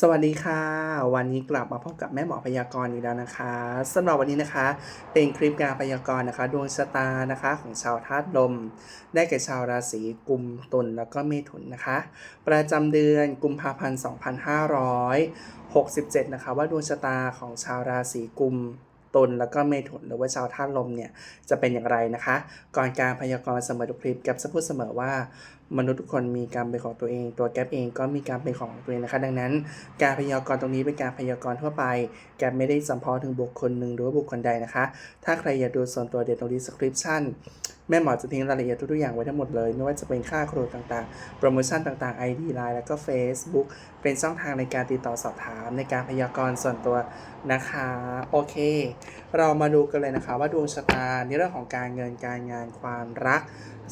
สวัสดีค่ะ วันนี้กลับมาพบกับแม่หมอพยากรณ์อีกแล้วนะคะสำหรับวันนี้นะคะ เป็นคลิปการพยากรณ์นะคะ ดวงชะตานะคะของชาวธาตุลม ได้แก่ชาวราศีกุมตุลแล้วก็เมถุนนะคะ ประจำเดือนกุมภาพันธ์ 2567 นะคะ ว่าดวงชะตาของชาวราศีกุมตุลแล้วก็เมถุนหรือว่าชาวธาตุลมเนี่ยจะเป็นอย่างไรนะคะ ก่อนการพยากรณ์เสมอทุกคลิปแก๊ปจะพูดเสมอว่ามนุษย์ทุกคนมีการมเป็นของตัวเอง ตัวแก๊ปเองก็มีการมเป็นของตัวเองนะคะดังนั้น การพยากรณ์ตรงนี้เป็นการพยากรณ์ทั่วไป แก๊ปไม่ได้สัมพอถึงบุคคลหนึ่งหรือว่าบุคคลใดนะคะ ถ้าใครอยากดูส่วนตัวเดี๋ยวตรง description แม่หมอจะทิ้งรายละเอียดทุกๆอย่างไว้ทั้งหมดเลย ไม่ว่าจะเป็นค่าครูต่างๆ โปรโมชั่นต่างๆ ID Line แล้วก็ Facebook เป็นช่องทางในการติดต่อสอบถาม ในการพยากรณ์ส่วนตัวนะคะ โอเค เรามาดูกันเลยนะคะว่าดวงชะตาในเรื่องของการเงินการงานความรัก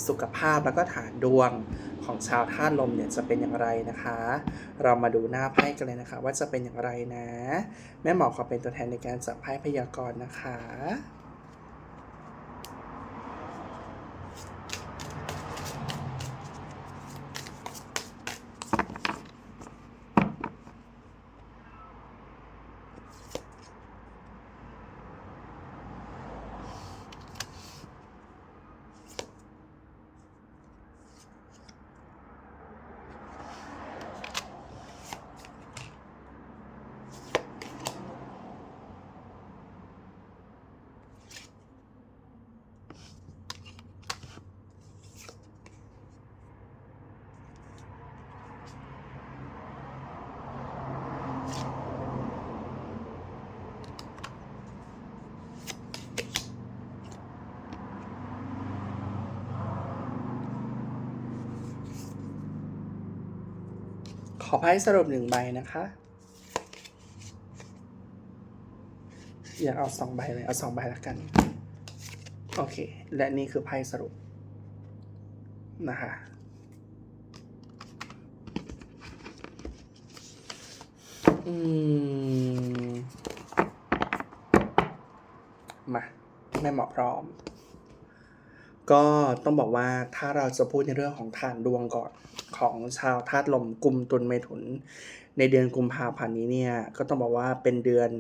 สุขภาพแล้วก็ฐานดวงของชาวธาตุลมเนี่ยจะเป็นอย่างไรนะคะ เรามาดูหน้าไพ่กันเลยนะคะ ว่าจะเป็นอย่างไรนะ แม่หมอขอเป็นตัวแทนในการจับไพ่พยากรณ์นะคะ อไพ่สรุปหนึ่งใบนะคะ อยากเอาสองใบเลย เอาสองใบละกัน โอเค และนี่คือไพ่สรุป นะคะอืม มา แม่หมอพร้อม ก็ต้องบอกว่าถ้าเราจะพูดในเรื่องของฐานดวงก่อนของชาวธาตุลมกุมตุลเมถุน ในเดือนกุมภาพันธ์นี้เนี่ยก็ต้องบอกว่าเป็นเดือน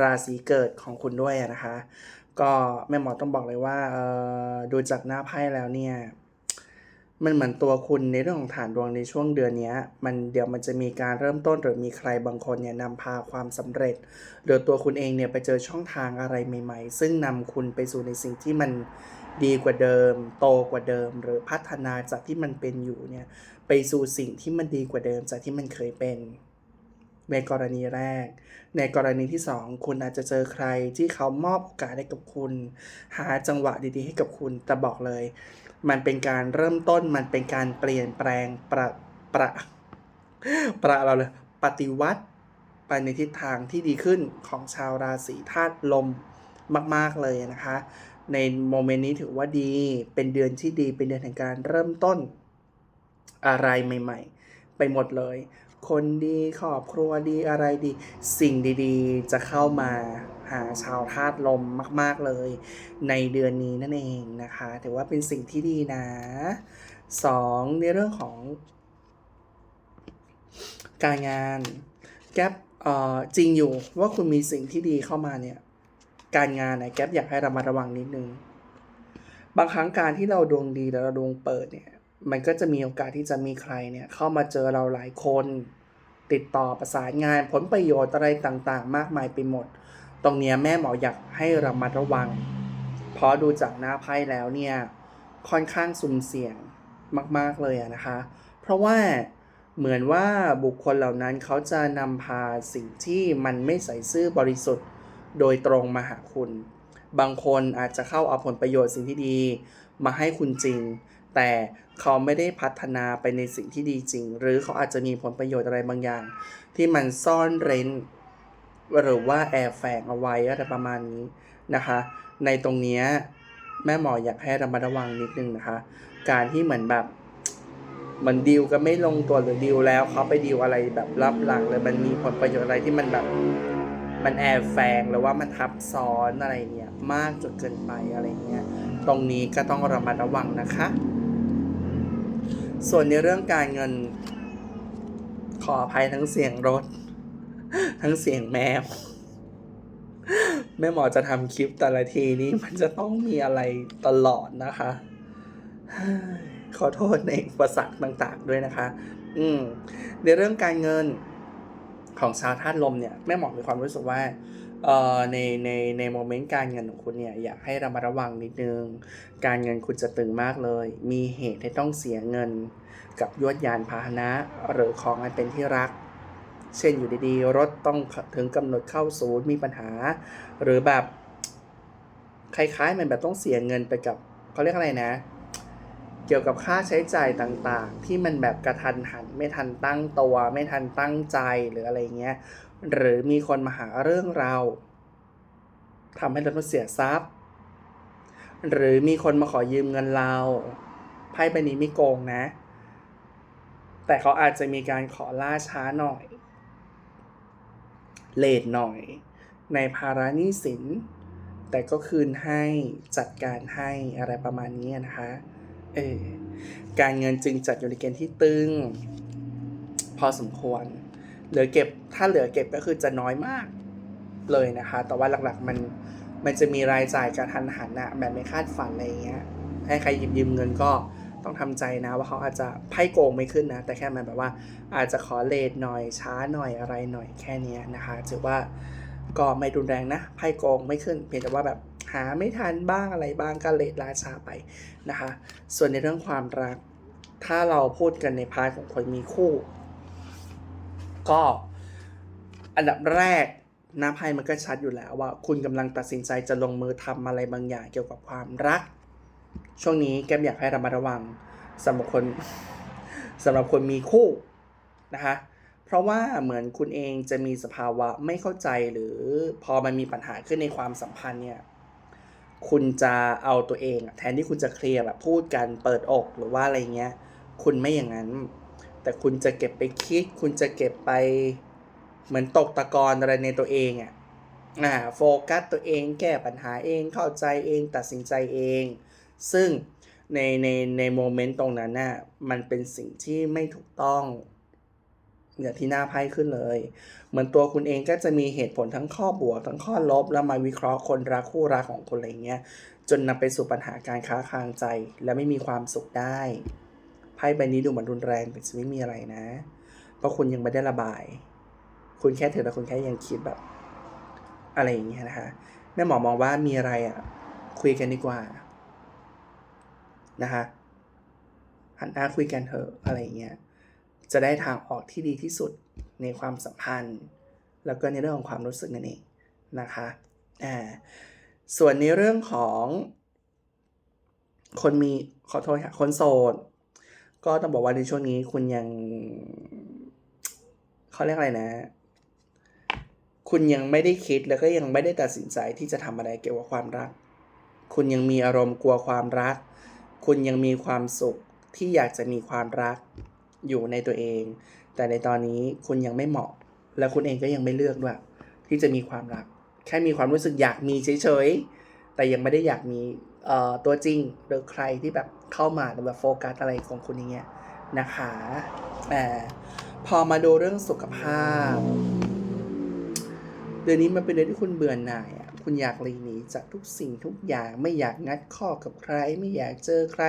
ราศีเกิดของคุณด้วยนะคะ ก็แม่หมอต้องบอกเลยว่าเออดูจากหน้าไพ่แล้วเนี่ย มันเหมือนตัวคุณในเรื่องของฐานดวงในช่วงเดือนนี้มันเดี๋ยวมันจะมีการเริ่มต้นหรือมีใครบางคนเนี่ยนำพาความสำเร็จ หรือตัวคุณเองเนี่ยไปเจอช่องทางอะไรใหม่ ๆ ซึ่งนำคุณไปสู่ในสิ่งที่มันดีกว่าเดิม โตกว่าเดิม หรือพัฒนาจากที่มันเป็นอยู่เนี่ยไปสู่สิ่งที่มันดีกว่าเดิมจากที่มันเคยเป็น ในกรณีแรก ในกรณีที่สองคุณอาจจะเจอใครที่เขามอบโอกาสให้กับคุณ หาจังหวะดีๆ ให้กับคุณแต่บอกเลย มันเป็นการเริ่มต้นมันเป็นการเปลี่ยนแปลงประประประเราเลยปฏิวัติไปในทิศทางที่ดีขึ้นของชาวราศีธาตุลมมาก ๆ เลยนะคะ ในโมเมนต์นี้ถือว่าดีเป็นเดือนที่ดีเป็นเดือนแห่งการเริ่มต้นอะไรใหม่ ๆ ไปหมดเลย คนดีครอบครัวดีอะไรดี สิ่งดีๆ จะเข้ามาหาชาวธาตุลมมาก ๆเลย ในเดือนนี้นั่นเองนะคะถือว่าเป็นสิ่งที่ดีนะสองในเรื่องของ การงานแก๊ปจริงอยู่ว่าคุณมีสิ่งที่ดีเข้ามาเนี่ย การงานนะแก๊ปอยากให้ระมัดระวังนิดนึง บางครั้งการที่เราดวงดีแล้วเราดวงเปิดเนี่ย มันก็จะมีโอกาสที่จะมีใครเนี่ยเข้ามาเจอเราหลายคน ติดต่อประสานงานผลประโยชน์อะไรต่างๆ มากมายไปหมด ตรงนี้แม่หมออยากให้ระมัดระวัง เพราะดูจากหน้าไพ่แล้วเนี่ยค่อนข้างสุ่มเสี่ยงมากๆเลยนะคะ เพราะว่าเหมือนว่าบุคคลเหล่านั้นเขาจะนำพาสิ่งที่มันไม่ใส่ซื่อบริสุทธิ์ โดยตรงมาหาคุณ บางคนอาจจะเข้าเอาผลประโยชน์สิ่งที่ดี มาให้คุณจริง แต่เขาไม่ได้พัฒนาไปในสิ่งที่ดีจริง หรือเขาอาจจะมีผลประโยชน์อะไรบางอย่าง ที่มันซ่อนเร้น หรือว่าแอบแฝงเอาไว้อะไรประมาณนี้นะคะ ในตรงนี้แม่หมออยากให้ระมัดระวังนิดนึงนะคะ การที่เหมือนแบบเหมือนดีลก็ไม่ลงตัวหรือดีลแล้วเขาไปดีลอะไรแบบลับหลังเลยมันมีผลประโยชน์อะไรที่มันแบบมันแอบแฝงหรือว่ามันทับซ้อนอะไรเงี้ยมากจนเกินไปอะไรเงี้ยตรงนี้ก็ต้องระมัดระวังนะคะ ส่วนในเรื่องการเงิน ขออภัยทั้งเสียงรถ ทั้งเสียงแมว แม่หมอจะทำคลิปแต่ละทีนี้มันจะต้องมีอะไรตลอดนะคะ ขอโทษในอุปสรรคต่าง ๆ ด้วยนะคะ อืมในเรื่องการเงินของชาวธาตุลมเนี่ยแม่หมอมีความรู้สึกว่า เอ่อในในในโมเมนต์การเงินของคุณเนี่ยอยากให้ระมัดระวังนิดนึง การเงินคุณจะตึงมากเลย มีเหตุให้ต้องเสียเงินกับยวดยานพาหนะ หรือของอันเป็นที่รัก เช่นอยู่ดีๆ รถต้องถึงกำหนดเข้าศูนย์มีปัญหา หรือแบบคล้ายๆมันแบบต้องเสียเงินไปกับเขาเรียกอะไรนะ เกี่ยวกับค่าใช้จ่ายต่างๆ ที่มันแบบกระทันหันไม่ทันตั้งตัว ไม่ทันตั้งใจหรืออะไรเงี้ย หรือมีคนมาหาเรื่องเราทำให้เราต้องเสียทรัพย์ หรือมีคนมาขอยืมเงินเราไพ่ใบนี้ไม่โกงนะ แต่เขาอาจจะมีการขอล่าช้าหน่อย เลทหน่อย ในภาระหนี้สิน แต่ก็คืนให้จัดการให้อะไรประมาณนี้นะคะเออการเงินจึงจัดอยู่ในเกณฑ์ที่ตึง พอสมควร เหลือเก็บถ้าเหลือเก็บก็คือจะน้อยมากเลยนะคะ แต่ว่าหลักๆมันมันจะมีรายจ่ายการทันหันอะแบบไม่คาดฝันอะไรเงี้ยให้ใครยืมยืมเงินก็ต้องทำใจนะว่าเขาอาจจะไพ่โกงไม่ขึ้นนะ แต่แค่มันแบบว่าอาจจะขอเลทหน่อยช้าหน่อยอะไรหน่อยแค่นี้นะคะถือว่าก็ไม่รุนแรงนะไพ่โกงไม่ขึ้นเพียงแต่ว่าแบบหาไม่ทันบ้างอะไรบ้างก็เลทราช้าไปนะคะ ส่วนในเรื่องความรัก ถ้าเราพูดกันในพาร์ทของคนมีคู่ ก็อันดับแรกหน้าไพ่มันก็ชัดอยู่แล้วว่า คุณกำลังตัดสินใจจะลงมือทำอะไรบางอย่างเกี่ยวกับความรัก ช่วงนี้แก้มอยากให้ระมัดระวังสำหรับคนสำหรับคนมีคู่นะคะเพราะว่าเหมือนคุณเองจะมีสภาวะไม่เข้าใจหรือพอมันมีปัญหาขึ้นในความสัมพันธ์เนี่ยคุณจะเอาตัวเองแทนที่คุณจะเคลียร์แบบพูดกันเปิดอกหรือว่าอะไรเงี้ย คุณไม่อย่างนั้น แต่คุณจะเก็บไปคิด คุณจะเก็บไปเหมือนตกตะกอนอะไรในตัวเองอะ่ะอ่าโฟกัสตัวเองแก้ปัญหาเองเข้าใจเองตัดสินใจเอง ซึ่งในในในโมเมนต์ตรงนั้นน่ะมันเป็นสิ่งที่ไม่ถูกต้องอย่างที่หน้าไพ่ขึ้นเลย เหมือนตัวคุณเองก็จะมีเหตุผลทั้งข้อบวก ทั้งข้อลบ แล้วมาวิเคราะห์คนรักคู่รักของคุณอะไรเงี้ย จนนำไปสู่ปัญหาการค้าคางใจ และไม่มีความสุขได้ ไพ่ใบนี้ดูเหมือนรุนแรงแต่จะไม่มีอะไรนะ เพราะคุณยังไม่ได้ระบาย คุณแค่ถือแต่คุณแค่ยังคิดแบบ อะไรอย่างเงี้ยนะคะแม่หมอมองว่ามีอะไรอะ คุยกันดีกว่า นะคะหันหน้าคุยกันเถอะอะไรอย่างเงี้ยจะได้ทางออกที่ดีที่สุดในความสัมพันธ์ แล้วก็ในเรื่องของความรู้สึกนั่นเองนะคะอ่าส่วนในเรื่องของ คนมีขอโทษค่ะคนโสด ก็ต้องบอกว่าในช่วงนี้คุณยังเขาเรียกอะไรนะ คุณยังไม่ได้คิดแล้วก็ยังไม่ได้ตัดสินใจที่จะทำอะไรเกี่ยวกับความรัก คุณยังมีอารมณ์กลัวความรัก คุณยังมีความสุขที่อยากจะมีความรักอยู่ในตัวเอง แต่ในตอนนี้คุณยังไม่เหมาะ และคุณเองก็ยังไม่เลือกด้วยที่จะมีความรัก แค่มีความรู้สึกอยากมีเฉยๆแต่ยังไม่ได้อยากมี ตัวจริงหรือใครที่แบบเข้ามาแบบโฟกัสอะไรของคุณอย่างเงี้ยนะคะแต่พอมาดูเรื่องสุขภาพ เดือนนี้มันเป็นเดือนที่คุณเบื่อหน่ายอะคุณอยากหลีกหนีจากทุกสิ่งทุกอย่างไม่อยากงัดข้อกับใคร ไม่อยากเจอใคร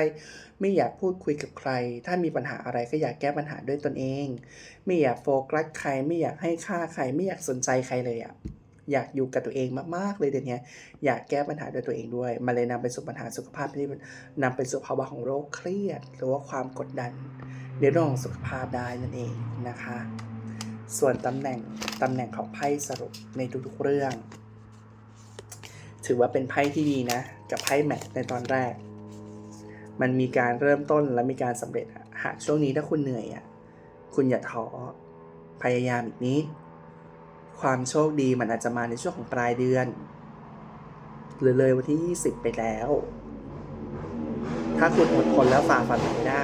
ไม่อยากพูดคุยกับใคร ถ้ามีปัญหาอะไรก็อยากแก้ปัญหาด้วยตนเอง ไม่อยากโฟกัสใคร ไม่อยากให้ค่าใคร ไม่อยากสนใจใครเลยอะ อยากอยู่กับตัวเองมากๆเลยเดือนเนี้อยากแก้ปัญหาด้วยตัวเองด้วย มันเลยนำไปสู่ปัญหาสุขภาพที่นำไปสู่ภาวะของโรคเครียด หรือว่าความกดดันในเรื่องของสุขภาพได้นั่นเองนะคะ ส่วนตำแหน่งตำแหน่งของไพ่สรุปในทุกๆเรื่อง ถือว่าเป็นไพ่ที่ดีนะ กับไพ่แมทในตอนแรก มันมีการเริ่มต้นและมีการสำเร็จหากช่วงนี้ถ้าคุณเหนื่อยอะคุณอย่าท้อพยายามอีกนิด ความโชคดีมันอาจจะมาในช่วงของปลายเดือน หรือเลยวันที่ 20 ไปแล้ว ถ้าคุณอดทนแล้วฝ่าฟันมันไม่ได้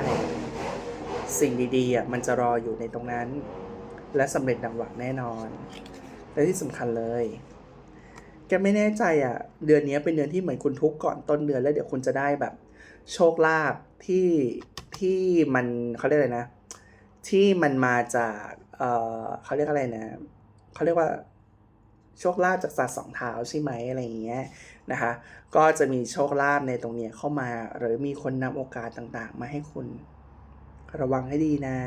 สิ่งดีๆอะมันจะรออยู่ในตรงนั้น และสำเร็จดังหวังแน่นอน และที่สำคัญเลยแกไม่แน่ใจอะ เดือนนี้เป็นเดือนที่เหมือนคุณทุกข์ก่อนต้นเดือนแล้วเดี๋ยวคุณจะได้แบบ โชคลาภที่ที่มันเขาเรียกอะไรนะ ที่มันมาจาก เอ่อเขาเรียกอะไรนะ เขาเรียกว่าโชคลาภจากสัตว์สองเท้าใช่ไหมอะไรอย่างเงี้ยนะคะ ก็จะมีโชคลาภในตรงเนี้ยเข้ามาหรือมีคนนำโอกาสต่างๆ มาให้คุณ ระวังให้ดีนะ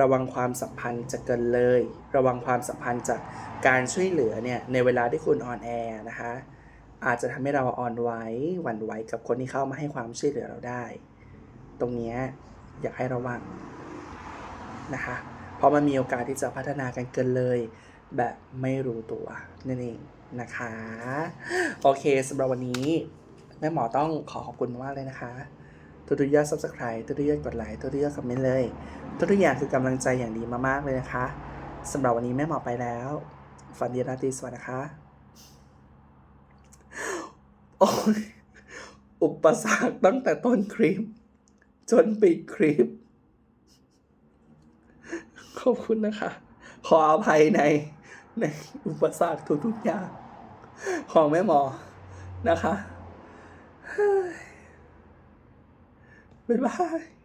ระวังความสัมพันธ์จะเกินเลย ระวังความสัมพันธ์จากการช่วยเหลือเนี่ยในเวลาที่คุณอ่อนแอนะคะ อาจจะทำให้เราอ่อนไหวหวั่นไหวกับคนที่เข้ามาให้ความช่วยเหลือเราได้ ตรงเนี้ยอยากให้ระวังนะคะ เพราะมันมีโอกาสที่จะพัฒนากันเกินเลย แบบไม่รู้ตัวนั่นเองนะคะ โอเคสำหรับวันนี้แม่หมอต้องขอขอบคุณมากเลยนะคะทุกๆยอด subscribe ทุกๆยอดกดไลค์ทุกๆยอดคอมเมนต์เลยทุกๆอย่างคือกำลังใจอย่างดีมากๆเลยนะคะสำหรับวันนี้แม่หมอไปแล้ว ฝันดีราตรีสวัสดิ์นะคะโอ้อุปสรรคตั้งแต่ต้นคลิป จนปิดคลิป ขอบคุณนะคะ ขออภัยใน ในอุปสรรคทุกๆอย่างของแม่หมอนะคะ บ๊ายบาย